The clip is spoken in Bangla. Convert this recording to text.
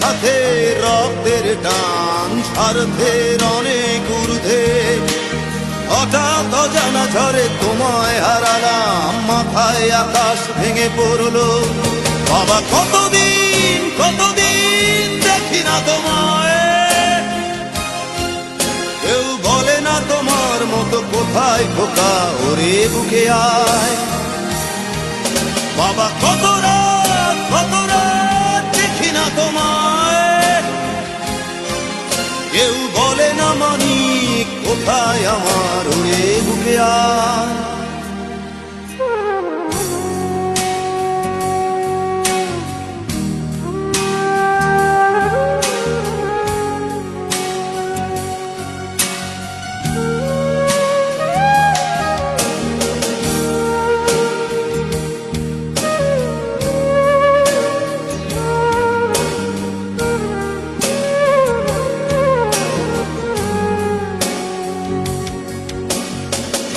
সাথে রক্তের টান স্বার্থের অনেক ঊর্ধ্বে। হঠাৎ অজানা ঝড়ে তোমায় হারালাম, মাথায় আকাশ ভেঙে পড়ল। বাবা, কতদিন কতদিন দেখি না তোমায়? কেউ বলে না তোমার মতো কোথায় খোকা, ওরে বুকে আয়। বাবা, কত তোমায়। কেউ বলে না মানি কোথায় আমার ওরে বুকে আয়